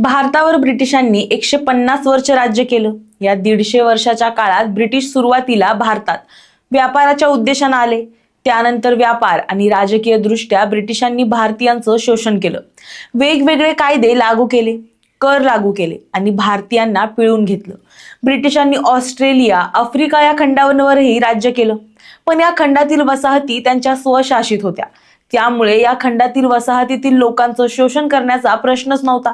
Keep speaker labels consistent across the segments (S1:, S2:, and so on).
S1: भारतावर ब्रिटिशांनी एकशे पन्नास वर्ष राज्य केलं. या दीडशे वर्षाच्या काळात ब्रिटिश सुरुवातीला भारतात व्यापाराच्या उद्देशानं आले. त्यानंतर व्यापार आणि राजकीय दृष्ट्या ब्रिटिशांनी भारतीयांचं शोषण केलं. वेगवेगळे कायदे लागू केले कर लागू केले आणि भारतीयांना पिळून घेतलं. ब्रिटिशांनी ऑस्ट्रेलिया आफ्रिका या खंडांवरही राज्य केलं. पण या खंडातील वसाहती त्यांच्या स्वशासित होत्या. त्यामुळे या खंडातील वसाहतीतील लोकांचं शोषण करण्याचा प्रश्नच नव्हता.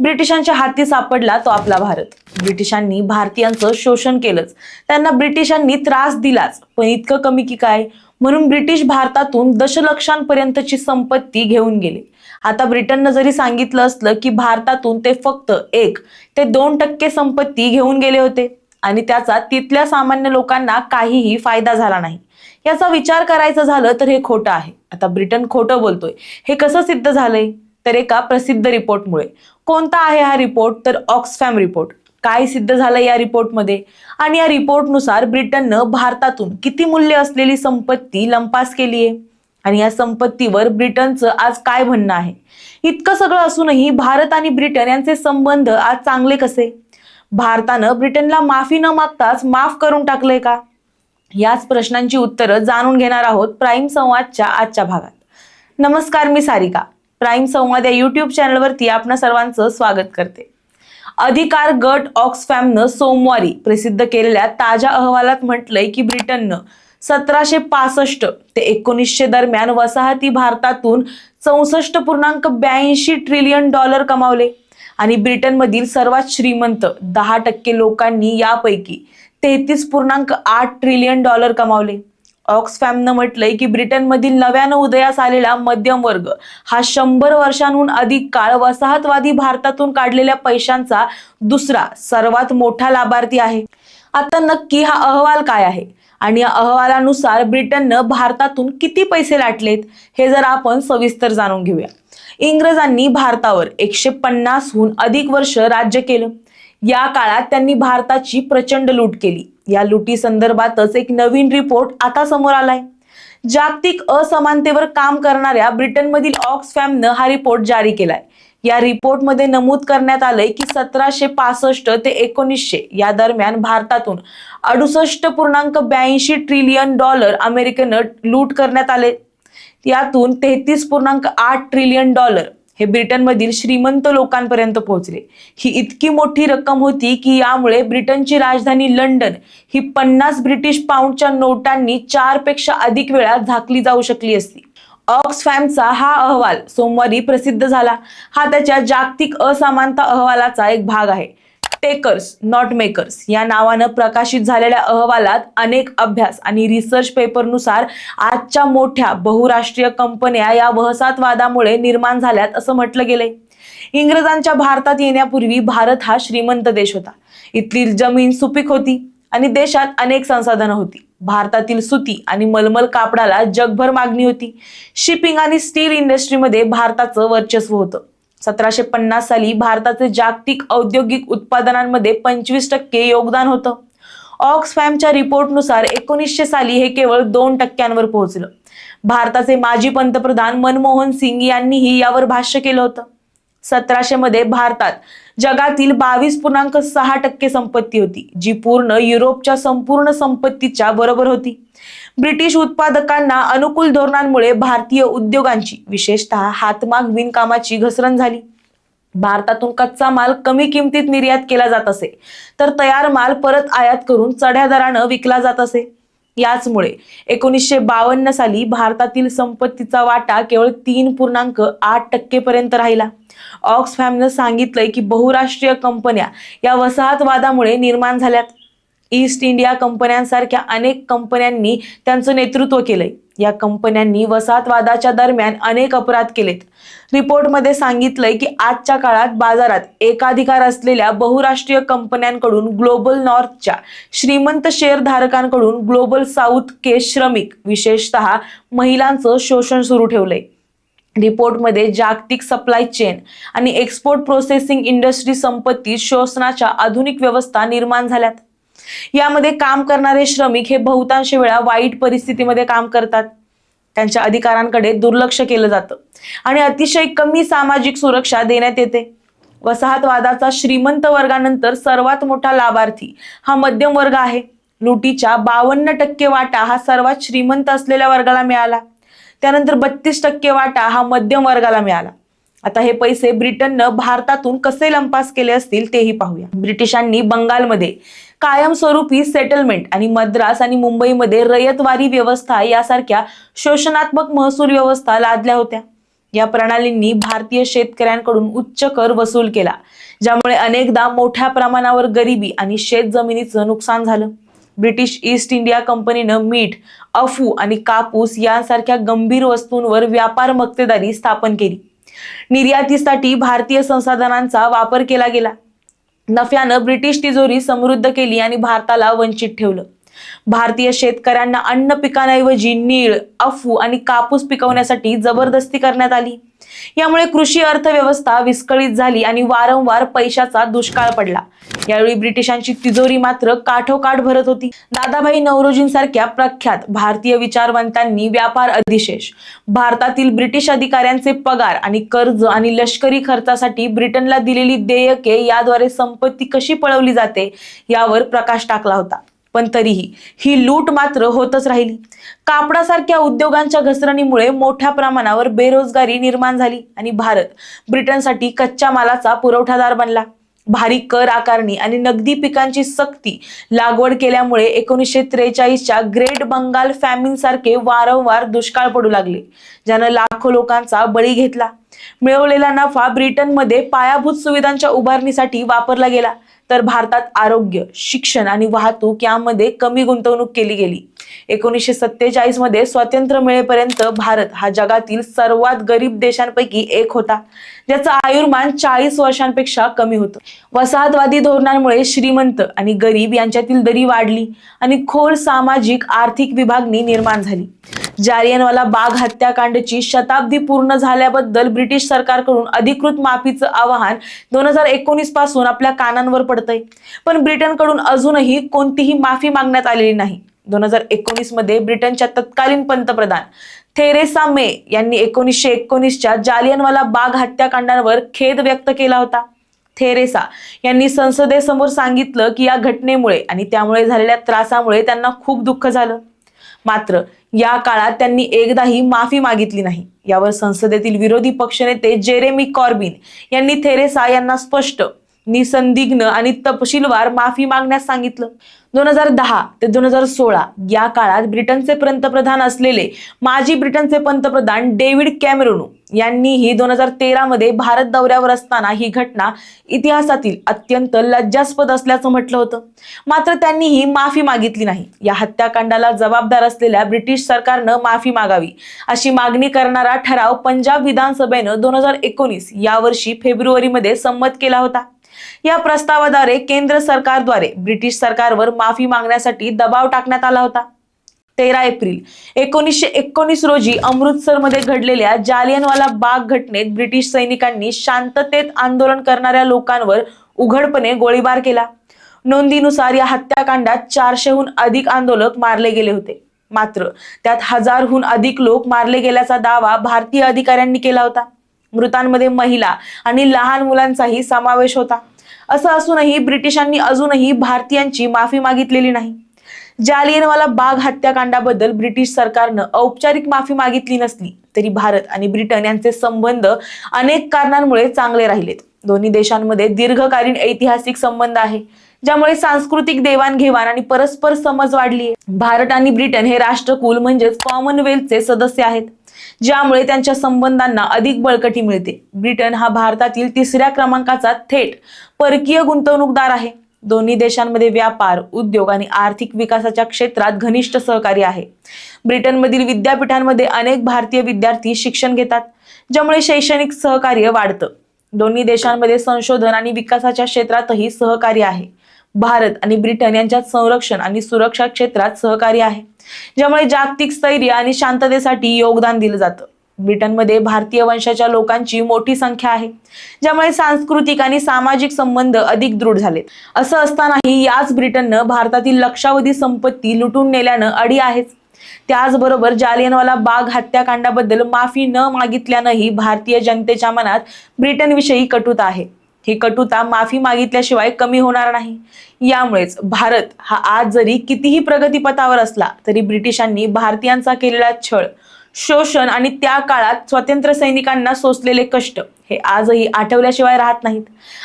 S1: ब्रिटिशांच्या हाती सापडला तो आपला भारत. ब्रिटिशांनी भारतीयांचं शोषण केलंच. त्यांना ब्रिटिशांनी त्रास दिलाच. पण इतकं कमी की काय? म्हणून ब्रिटिश भारतातून दशलक्षांपर्यंतची संपत्ती घेऊन गेले. आता ब्रिटननं जरी सांगितलं असलं की भारतातून ते फक्त एक ते दोन टक्के संपत्ती घेऊन गेले होते. आणि त्याचा तिथल्या सामान्य लोकांना काहीही फायदा झाला नाही. याचा विचार करायचं झालं तर हे खोटं आहे. आता ब्रिटन खोटं बोलतोय. हे कसं सिद्ध झालंय? तर एका प्रसिद्ध रिपोर्टमुळे. कोणता आहे हा रिपोर्ट तर ऑक्सफॅम रिपोर्ट काय सिद्ध झालं या रिपोर्टमध्ये आणि या रिपोर्टनुसार ब्रिटननं भारतातून किती मूल्य असलेली संपत्ती लंपास केली आहे? आणि या संपत्तीवर ब्रिटनचं आज काय म्हणणं आहे? इतकं सगळं असूनही भारत आणि ब्रिटन यांचे संबंध आज चांगले कसे? भारतानं ब्रिटनला माफी न मागताच माफ करून टाकलंय का? याच प्रश्नांची उत्तरं जाणून घेणार आहोत प्राईम संवादच्या आजच्या भागात. नमस्कार मी सारिका. प्राईम संवाद या युट्यूब चॅनलवरती आपणा सर्वांचं स्वागत करते. अधिकार गट ऑक्सफॅमनं सोमवारी प्रसिद्ध केलेल्या ताज्या अहवालात म्हटलंय की ब्रिटननं सतराशे पासष्ट ते एकोणीसशे दरम्यान वसाहती भारतातून चौसष्ट पूर्णांक ब्याऐंशी ट्रिलियन डॉलर कमावले. आणि ब्रिटनमधील सर्वात श्रीमंत दहा टक्के लोकांनी यापैकी तेहतीस पूर्णांक आठ ट्रिलियन डॉलर कमावले. ऑक्सफॅमनं म्हटलंय की ब्रिटनमधील नव्यानं उदयास आलेला मध्यम वर्ग हा शंभर वर्षांहून अधिक काळ वसाहतवादी भारतातून काढलेल्या पैशांचा दुसरा सर्वात मोठा लाभार्थी आहे. आता नक्की हा अहवाल काय आहे? आणि या अहवालानुसार ब्रिटननं भारतातून किती पैसे लाटलेत? हे जर आपण सविस्तर जाणून घेऊया. इंग्रजांनी भारतावर एकशे पन्नासहून अधिक वर्ष राज्य केलं. या काळात त्यांनी भारताची प्रचंड लूट केली. या लुटी संदर्भातच एक नवीन रिपोर्ट आता समोर आलाय. जागतिक असमानतेवर काम करणाऱ्या ब्रिटनमधील ऑक्सफॅमनं हा रिपोर्ट जारी केलाय. या रिपोर्टमध्ये नमूद करण्यात आलंय की सतराशे पासष्ट ते एकोणीसशे या दरम्यान भारतातून अडुसष्ट पूर्णांक ब्याऐंशी ट्रिलियन डॉलर अमेरिकेनं लूट करण्यात आले. यातून तेहतीस पूर्णांक आठ ट्रिलियन डॉलर हे ब्रिटनमधील श्रीमंत लोकांपर्यंत पोहोचले. ही इतकी मोठी रक्कम होती की यामुळे ब्रिटनची राजधानी लंडन ही पन्नास ब्रिटिश पाऊंडच्या नोटांनी चारपेक्षा अधिक वेळा झाकली जाऊ शकली असती. ऑक्सफॅमचा हा अहवाल सोमवारी प्रसिद्ध झाला. हा त्याच्या जागतिक असमानता अहवालाचा एक भाग आहे. टेकर्स नॉट मेकर्स या नावानं प्रकाशित झालेल्या अहवालात अनेक अभ्यास आणि रिसर्च पेपरनुसार आजच्या मोठ्या बहुराष्ट्रीय कंपन्या या वहसातवादामुळे निर्माण झाल्यात असं म्हटलं गेलंय. इंग्रजांच्या भारतात येण्यापूर्वी भारत हा श्रीमंत देश होता. इथली जमीन सुपीक होती आणि देशात अनेक संसाधनं होती. भारतातील सुती आणि मलमल कापडाला जगभर मागणी होती. शिपिंग आणि स्टील इंडस्ट्रीमध्ये भारताचं वर्चस्व होतं. सतराशे पन्नास साली भारताचे जागतिक औद्योगिक उत्पादनांमध्ये पंचवीस टक्के योगदान होतं. ऑक्सफॅमच्या रिपोर्टनुसार एकोणीसशे साली हे केवळ दोन टक्क्यांवर पोहोचलं. भारताचे माजी पंतप्रधान मनमोहन सिंग यांनीही यावर भाष्य केलं होतं. सतराशे मध्ये भारतात. जगातील बावीस पूर्णांक सहा टक्के संपत्ती होती जी पूर्ण युरोपच्या संपूर्ण संपत्तीच्या बरोबर होती. ब्रिटिश उत्पादकांना अनुकूल धोरणांमुळे भारतीय उद्योगांची विशेषतः हातमाग विणकामाची घसरण झाली. भारतातून कच्चा माल कमी किमतीत निर्यात केला जात असे तर तयार माल परत आयात करून चढ्या दरानं विकला जात असे. याचमुळे एकोणीसशे बावन्न साली भारतातील संपत्तीचा वाटा केवळ तीन पूर्णांक आठ टक्केपर्यंत राहिला. ऑक्सफॅमनं सांगितलंय की बहुराष्ट्रीय कंपन्या या वसाहतवादामुळे निर्माण झाल्यात. ईस्ट इंडिया कंपन्यांसारख्या अनेक कंपन्यांनी त्यांचं नेतृत्व केलंय. या कंपन्यांनी वसाहतवादाच्या दरम्यान अनेक अपराध केलेत. रिपोर्टमध्ये सांगितलंय की आजच्या काळात बाजारात एकाधिकार असलेल्या बहुराष्ट्रीय कंपन्यांकडून ग्लोबल नॉर्थच्या श्रीमंत शेअरधारकांकडून ग्लोबल साऊथ के श्रमिक विशेषतः महिलांचं शोषण सुरू ठेवलंय. रिपोर्टमध्ये जागतिक सप्लाय चेन आणि एक्सपोर्ट प्रोसेसिंग इंडस्ट्री संपत्ती शोषणाच्या आधुनिक व्यवस्था निर्माण झाल्यात. यामध्ये काम करणारे श्रमिक हे बहुतांश वेळा वाईट परिस्थितीमध्ये काम करतात. त्यांच्या अधिकारांकडे दुर्लक्ष केलं जातं आणि अतिशय कमी सामाजिक सुरक्षा देण्यात येते. वसाहतवादाचा श्रीमंत वर्गानंतर सर्वात मोठा लाभार्थी हा मध्यम वर्ग आहे. लुटीच्या बावन्न टक्के वाटा हा सर्वात श्रीमंत असलेल्या वर्गाला मिळाला. त्यानंतर बत्तीस टक्के वाटा हा मध्यम वर्गाला मिळाला. आता हे पैसे ब्रिटननं भारतातून कसे लंपास केले असतील तेही पाहूया. ब्रिटिशांनी बंगालमध्ये कायमस्वरूपी सेटलमेंट आणि मद्रास आणि मुंबईमध्ये रयतवारी व्यवस्था यासारख्या शोषणात्मक महसूल व्यवस्था लादल्या होत्या. या प्रणालींनी भारतीय शेतकऱ्यांकडून उच्च कर वसूल केला ज्यामुळे अनेकदा मोठ्या प्रमाणावर गरिबी आणि शेत जमिनीचं नुकसान झालं. ब्रिटिश ईस्ट इंडिया कंपनीनं मीठ अफू आणि कापूस यांसारख्या गंभीर वस्तूंवर व्यापार मक्तेदारी स्थापन केली. निर्यातीसाठी भारतीय संसाधनांचा वापर केला गेला. नफ्यानं ब्रिटिश तिजोरी समृद्ध केली आणि भारताला वंचित ठेवलं. भारतीय शेतकऱ्यांना अन्न पिकांऐवजी नीळ अफू आणि कापूस पिकवण्यासाठी जबरदस्ती करण्यात आली. यामुळे कृषी अर्थव्यवस्था विस्कळीत झाली आणि वारंवार पैशाचा दुष्काळ पडला. यावेळी ब्रिटिशांची तिजोरी मात्र काठोकाठ भरत होती. दादाभाई नवरोजींसारख्या प्रख्यात भारतीय विचारवंतांनी व्यापार अधिशेष भारतातील ब्रिटिश अधिकाऱ्यांचे पगार आणि कर्ज आणि लष्करी खर्चासाठी ब्रिटनला दिलेली देयके याद्वारे संपत्ती कशी पळवली जाते यावर प्रकाश टाकला होता. पण तरीही ही लूट मात्र होतच राहिली. कापडासारख्या उद्योगांच्या घसरणीमुळे मोठ्या प्रमाणावर बेरोजगारी निर्माण झाली आणि भारत ब्रिटनसाठी कच्च्या मालाचा पुरवठादार बनला. भारी कर आकारणी आणि नगदी पिकांची सक्ती लागवड केल्यामुळे एकोणीसशे त्रेचाळीसच्या ग्रेट बंगाल फॅमिन सारखे वारंवार दुष्काळ पडू लागले ज्यानं लाखो लोकांचा बळी घेतला. मिळवलेला नफा ब्रिटनमध्ये पायाभूत सुविधांच्या उभारणीसाठी वापरला गेला. तर भारतात आरोग्य शिक्षण आणि वाहतूक यामध्ये कमी गुंतवणूक केली गेली. एकोणीसशे सत्तेचाळीसमध्ये स्वातंत्र्य मिळेपर्यंत भारत हा जगातील सर्वात गरीब देशांपैकी एक होता ज्याचा आयुर्मान चाळीस वर्षांपेक्षा कमी होतं. वसाहतवादी धोरणांमुळे श्रीमंत आणि गरीब यांच्यातील दरी वाढली आणि खोल सामाजिक आर्थिक विभागणी निर्माण झाली. जालियनवाला बाग हत्याकांडची शताब्दी पूर्ण झाल्याबद्दल ब्रिटिश सरकारकडून अधिकृत माफीचं आवाहन दोन हजार एकोणीसपासून आपल्या कानांवर पडतंय. पण ब्रिटनकडून अजूनही कोणतीही माफी मागण्यात आलेली नाही. दोन हजार एकोणीसमध्ये ब्रिटनच्या तत्कालीन पंतप्रधान थेरेसा मे यांनी एकोणीसशे एकोणीसच्या जालियनवाला बाग हत्याकांडांवर खेद व्यक्त केला होता. थेरेसा यांनी संसदेसमोर सांगितलं की या घटनेमुळे आणि त्यामुळे झालेल्या त्रासामुळे त्यांना खूप दुःख झालं. मात्र या काळात त्यांनी एकदाही माफी मागितली नाही. यावर संसदेतील विरोधी पक्षनेते जेरेमी कॉर्बिन यांनी थेरेसा यांना स्पष्ट निसंदिग्न आणि तपशीलवार माफी मागण्यास सांगितलं. दोन हजार दहा ते दोन हजार सोळा या काळात ब्रिटनचे पंतप्रधान असलेले माजी ब्रिटनचे पंतप्रधान डेव्हिड कॅमेरोनो यांनीही दोन हजार तेरा मध्ये भारत दौऱ्यावर असताना ही घटना इतिहासातील अत्यंत लज्जास्पद असल्याचं म्हटलं होतं. मात्र त्यांनीही माफी मागितली नाही. या हत्याकांडाला जबाबदार असलेल्या ब्रिटिश सरकारनं माफी मागावी अशी मागणी करणारा ठराव पंजाब विधानसभेनं दोन हजार एकोणीस या वर्षी फेब्रुवारीमध्ये संमत केला होता. या प्रस्तावाद्वारे केंद्र सरकारद्वारे ब्रिटिश सरकारवर माफी मागण्यासाठी दबाव टाकण्यात आला होता. तेरा एप्रिल एकोणीसशे एकोणीस रोजी अमृतसरमध्ये घडलेल्या जालियनवाला बाग घटनेत ब्रिटिश सैनिकांनी शांततेत आंदोलन करणाऱ्या लोकांवर उघडपणे गोळीबार केला. नोंदीनुसार या हत्याकांडात चारशेहून अधिक आंदोलक मारले गेले होते. मात्र त्यात हजारहून अधिक लोक मारले गेल्याचा दावा भारतीय अधिकाऱ्यांनी केला होता. मृतांमध्ये महिला आणि लहान मुलांचाही समावेश होता. असं असूनही ब्रिटिशांनी अजूनही भारतीयांची माफी मागितलेली नाही. जालियनवाला बाग हत्याकांडाबद्दल ब्रिटिश सरकारनं औपचारिक माफी मागितली नसली तरी भारत आणि ब्रिटन यांचे संबंध अनेक कारणांमुळे चांगले राहिलेत. दोन्ही देशांमध्ये दीर्घकालीन ऐतिहासिक संबंध आहे ज्यामुळे सांस्कृतिक देवाणघेवाण आणि परस्पर समज वाढली आहे भारत आणि ब्रिटन हे राष्ट्रकुल म्हणजेच कॉमनवेल्थचे सदस्य आहेत. ज्यामुळे त्यांच्या संबंधांना अधिक बळकटी मिळते. ब्रिटन हा भारतातील तिसऱ्या क्रमांकाचा थेट परकीय गुंतवणूकदार आहे. दोन्ही देशांमध्ये व्यापार उद्योग आणि आर्थिक विकासाच्या क्षेत्रात घनिष्ठ सहकार्य आहे. ब्रिटनमधील विद्यापीठांमध्ये अनेक भारतीय विद्यार्थी शिक्षण घेतात ज्यामुळे शैक्षणिक सहकार्य वाढतं. दोन्ही देशांमध्ये संशोधन आणि विकासाच्या क्षेत्रातही सहकार्य आहे. भारत आणि ब्रिटन यांच्यात संरक्षण आणि सुरक्षा क्षेत्रात सहकार्य आहे ज्यामुळे जागतिक स्थैर्य आणि शांततेसाठी योगदान दिलं जातं. ब्रिटनमध्ये भारतीय वंशाच्या लोकांची मोठी संख्या आहे ज्यामुळे सांस्कृतिक आणि सामाजिक संबंध अधिक दृढ झालेत असं असतानाही याच ब्रिटननं भारतातील लक्षावधी संपत्ती लुटून नेल्यानं अडी आहेच. त्याचबरोबर जालियनवाला बाग हत्याकांडाबद्दल माफी न मागितल्यानंही भारतीय जनतेच्या मनात ब्रिटनविषयी कटुता आहे. ही कटुता माफी मागितल्याशिवाय कमी होणार नाही. यामुळेच भारत हा आज जरी कितीही प्रगतीपथावर असला तरी ब्रिटिशांनी भारतीयांचा केलेला छळ शोषण आणि त्या काळात स्वातंत्र्य सैनिकांना सोसलेले कष्ट हे आजही आठवल्याशिवाय राहत नाहीत.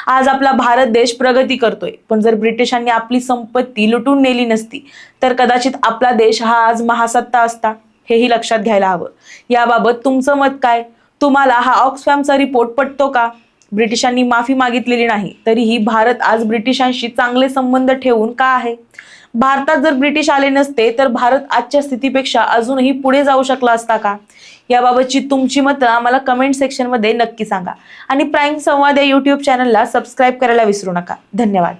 S1: आज आपला भारत देश प्रगती करतोय पण जर ब्रिटिशांनी आपली संपत्ती लुटून नेली नसती तर कदाचित आपला देश हा आज महासत्ता असता हेही लक्षात घ्यायला हवं. याबाबत तुमचं मत काय? तुम्हाला हा ऑक्सफॅमचा रिपोर्ट पटतो का? ब्रिटिशांनी माफी मागितलेली नाही तरीही भारत आज ब्रिटिशांशी चांगले संबंध ठेवून का आहे? भारतात जर ब्रिटिश आले नसते तर भारत आजच्या स्थितीपेक्षा अजूनही पुढे जाऊ शकला असता का? याबाबतची तुमची मतं आम्हाला कमेंट सेक्शनमध्ये नक्की सांगा. आणि प्राईम संवाद या यूट्यूब चॅनलला सबस्क्राईब करायला विसरू नका. धन्यवाद.